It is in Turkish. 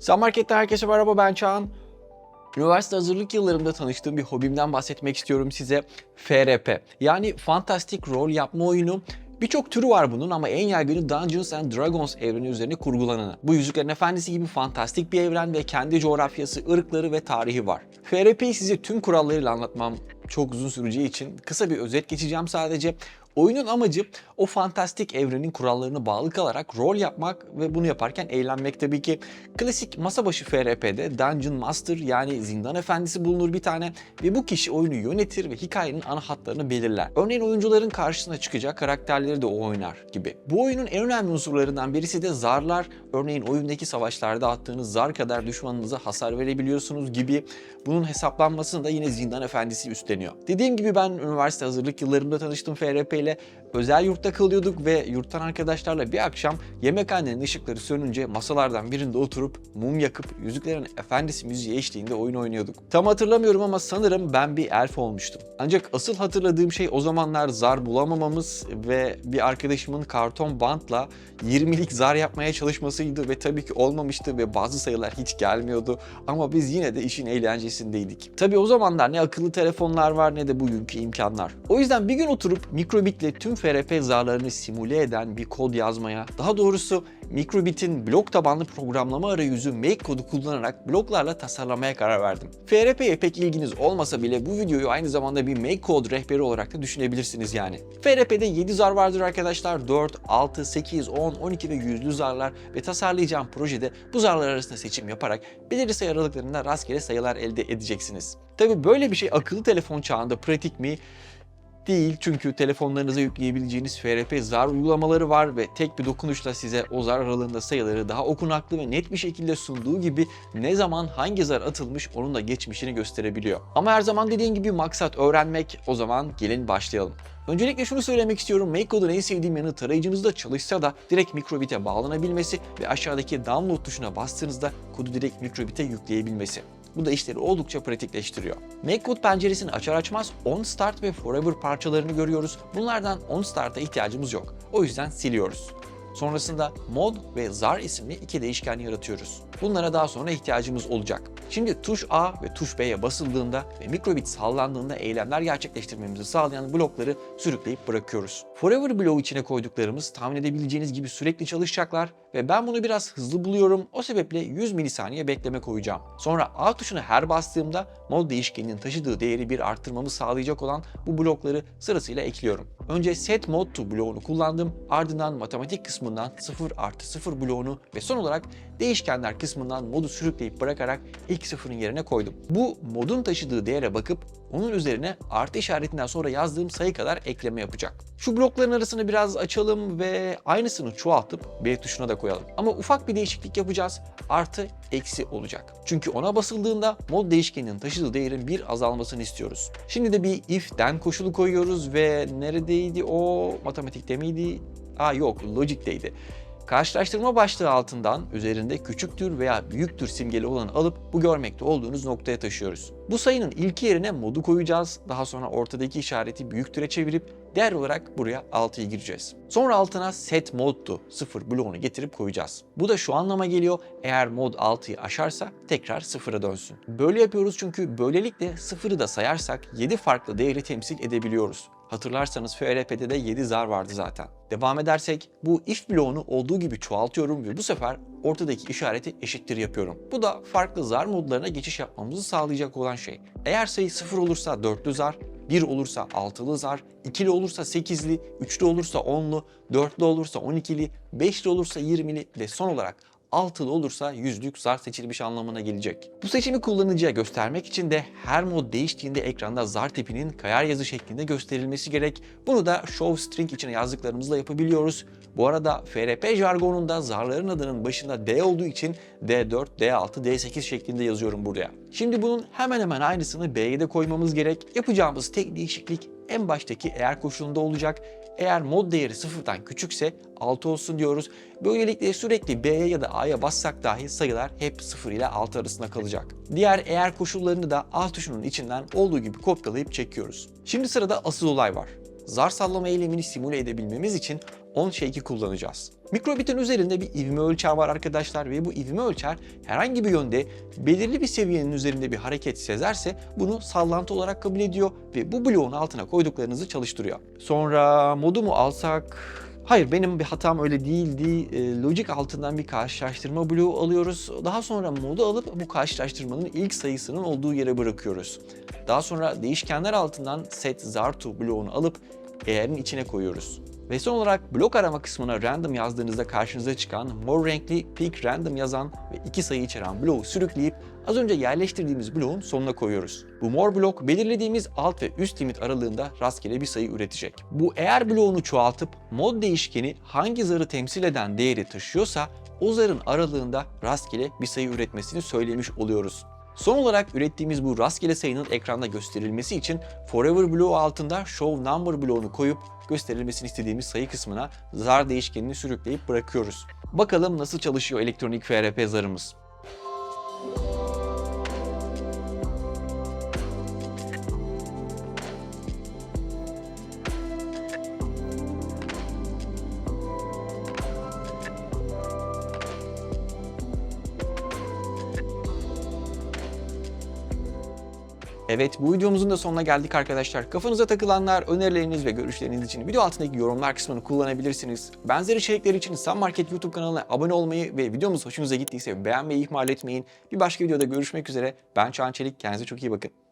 Sun Market'te herkese merhaba ben Çağan. Üniversite hazırlık yıllarımda tanıştığım bir hobimden bahsetmek istiyorum size. FRP yani fantastik rol yapma oyunu. Birçok türü var bunun ama en yaygını Dungeons and Dragons evreni üzerine kurgulananı. Bu Yüzüklerin Efendisi gibi fantastik bir evren ve kendi coğrafyası, ırkları ve tarihi var. FRP'yi size tüm kurallarıyla anlatmam çok uzun süreceği için kısa bir özet geçeceğim sadece. Oyunun amacı o fantastik evrenin kurallarına bağlı kalarak rol yapmak ve bunu yaparken eğlenmek tabii ki. Klasik masa başı FRP'de Dungeon Master yani zindan efendisi bulunur bir tane ve bu kişi oyunu yönetir ve hikayenin ana hatlarını belirler. Örneğin oyuncuların karşısına çıkacak karakterleri de o oynar gibi. Bu oyunun en önemli unsurlarından birisi de zarlar. Örneğin oyundaki savaşlarda attığınız zar kadar düşmanınıza hasar verebiliyorsunuz gibi. Bunun hesaplanmasını da yine zindan efendisi üstleniyor. Dediğim gibi ben üniversite hazırlık yıllarımda tanıştım FRP ile. Özel yurtta kalıyorduk ve yurttan arkadaşlarla bir akşam yemekhanenin ışıkları sönünce masalardan birinde oturup mum yakıp Yüzüklerin Efendisi müziği eşliğinde oyun oynuyorduk. Tam hatırlamıyorum ama sanırım ben bir elf olmuştum. Ancak asıl hatırladığım şey o zamanlar zar bulamamamız ve bir arkadaşımın karton bantla 20'lik zar yapmaya çalışmasıydı ve tabii ki olmamıştı ve bazı sayılar hiç gelmiyordu ama biz yine de işin eğlencesindeydik. Tabii o zamanlar ne akıllı telefonlar var ne de bugünkü imkanlar. O yüzden bir gün oturup Microbit'le tüm FRP zarlarını simüle eden bir kod yazmaya, daha doğrusu Microbit'in blok tabanlı programlama arayüzü Make kodu kullanarak bloklarla tasarlamaya karar verdim. FRP'ye pek ilginiz olmasa bile bu videoyu aynı zamanda bir Make kod rehberi olarak da düşünebilirsiniz yani. FRP'de 7 zar vardır arkadaşlar. 4, 6, 8, 10, 12 ve yüzlü zarlar ve tasarlayacağım projede bu zarlar arasında seçim yaparak belirli sayı aralıklarında rastgele sayılar elde edeceksiniz. Tabi böyle bir şey akıllı telefon çağında pratik mi? Değil çünkü telefonlarınıza yükleyebileceğiniz FRP zar uygulamaları var ve tek bir dokunuşla size o zar aralığında sayıları daha okunaklı ve net bir şekilde sunduğu gibi ne zaman hangi zar atılmış onun da geçmişini gösterebiliyor. Ama her zaman dediğim gibi maksat öğrenmek o zaman gelin başlayalım. Öncelikle şunu söylemek istiyorum. MakeCode'un en sevdiğim yanı tarayıcınızda çalışsa da direkt Microbit'e bağlanabilmesi ve aşağıdaki download tuşuna bastığınızda kodu direkt Microbit'e yükleyebilmesi. Bu da işleri oldukça pratikleştiriyor. MakeCode penceresini açar açmaz OnStart ve Forever parçalarını görüyoruz. Bunlardan OnStart'a ihtiyacımız yok. O yüzden siliyoruz. Sonrasında mod ve zar isimli iki değişken yaratıyoruz. Bunlara daha sonra ihtiyacımız olacak. Şimdi tuş A ve tuş B'ye basıldığında ve mikrobit sallandığında eylemler gerçekleştirmemizi sağlayan blokları sürükleyip bırakıyoruz. Forever bloğu içine koyduklarımız tahmin edebileceğiniz gibi sürekli çalışacaklar ve ben bunu biraz hızlı buluyorum. O sebeple 100 milisaniye bekleme koyacağım. Sonra A tuşuna her bastığımda mod değişkeninin taşıdığı değeri bir arttırmamı sağlayacak olan bu blokları sırasıyla ekliyorum. Önce set mod to bloğunu kullandım. Ardından matematik kısmından 0 artı 0 bloğunu ve son olarak değişkenler kısmından modu sürükleyip bırakarak ilk sıfırın yerine koydum. Bu modun taşıdığı değere bakıp onun üzerine artı işaretinden sonra yazdığım sayı kadar ekleme yapacak. Şu blokların arasını biraz açalım ve aynısını çoğaltıp B tuşuna da koyalım. Ama ufak bir değişiklik yapacağız. Artı eksi olacak. Çünkü ona basıldığında mod değişkeninin taşıdığı değerin bir azalmasını istiyoruz. Şimdi de bir if'ten koşulu koyuyoruz ve neredeydi o? Matematikte miydi? Aa yok, logic'teydi. Karşılaştırma başlığı altından üzerinde küçüktür veya büyüktür simgeli olanı alıp bu görmekte olduğunuz noktaya taşıyoruz. Bu sayının ilk yerine modu koyacağız. Daha sonra ortadaki işareti büyüktüre çevirip değer olarak buraya 6'yı gireceğiz. Sonra altına set mod to 0 bloğunu getirip koyacağız. Bu da şu anlama geliyor. Eğer mod 6'yı aşarsa tekrar 0'a dönsün. Böyle yapıyoruz çünkü böylelikle 0'ı da sayarsak 7 farklı değeri temsil edebiliyoruz. Hatırlarsanız FRP'de de 7 zar vardı zaten. Devam edersek bu if bloğunu olduğu gibi çoğaltıyorum ve bu sefer ortadaki işareti eşittir yapıyorum. Bu da farklı zar modlarına geçiş yapmamızı sağlayacak olan şey. Eğer sayı 0 olursa dörtlü zar, 1 olursa altılı zar, ikili olursa 8'li, üçlü olursa 10'lu, dörtlü olursa 12'li, beşli olursa 20'li ve son olarak altılı olursa yüzlük zar seçilmiş anlamına gelecek. Bu seçimi kullanıcıya göstermek için de her mod değiştiğinde ekranda zar tipinin kayar yazı şeklinde gösterilmesi gerek. Bunu da show string içine yazdıklarımızla yapabiliyoruz. Bu arada FRP jargonunda zarların adının başında D olduğu için D4, D6, D8 şeklinde yazıyorum buraya. Şimdi bunun hemen hemen aynısını B'ye de koymamız gerek. Yapacağımız tek değişiklik en baştaki eğer koşulunda olacak. Eğer mod değeri sıfırdan küçükse 6 olsun diyoruz. Böylelikle sürekli B'ye ya da A'ya bassak dahi sayılar hep 0 ile 6 arasında kalacak. Diğer eğer koşullarını da A tuşunun içinden olduğu gibi kopyalayıp çekiyoruz. Şimdi sırada asıl olay var. Zar sallama eylemini simüle edebilmemiz için 10 shake'i kullanacağız. Mikrobitin üzerinde bir ivme ölçer var arkadaşlar ve bu ivme ölçer herhangi bir yönde belirli bir seviyenin üzerinde bir hareket sezerse bunu sallantı olarak kabul ediyor ve bu bloğun altına koyduklarınızı çalıştırıyor. Sonra modu mu alsak? Hayır benim bir hatam öyle değildi. E, Logic altından bir karşılaştırma bloğu alıyoruz. Daha sonra modu alıp bu karşılaştırmanın ilk sayısının olduğu yere bırakıyoruz. Daha sonra değişkenler altından set zartu bloğunu alıp eğerin içine koyuyoruz. Ve son olarak blok arama kısmına random yazdığınızda karşınıza çıkan mor renkli pick random yazan ve iki sayı içeren bloğu sürükleyip az önce yerleştirdiğimiz bloğun sonuna koyuyoruz. Bu mor blok belirlediğimiz alt ve üst limit aralığında rastgele bir sayı üretecek. Bu eğer bloğunu çoğaltıp mod değişkeni hangi zarı temsil eden değeri taşıyorsa o zarın aralığında rastgele bir sayı üretmesini söylemiş oluyoruz. Son olarak ürettiğimiz bu rastgele sayının ekranda gösterilmesi için forever bloğu altında show number bloğunu koyup gösterilmesini istediğimiz sayı kısmına zar değişkenini sürükleyip bırakıyoruz. Bakalım nasıl çalışıyor elektronik FRP zarımız. Evet bu videomuzun da sonuna geldik arkadaşlar. Kafanıza takılanlar, önerileriniz ve görüşleriniz için video altındaki yorumlar kısmını kullanabilirsiniz. Benzer içerikler için Sun Market YouTube kanalına abone olmayı ve videomuz hoşunuza gittiyse beğenmeyi ihmal etmeyin. Bir başka videoda görüşmek üzere. Ben Çağan Çelik. Kendinize çok iyi bakın.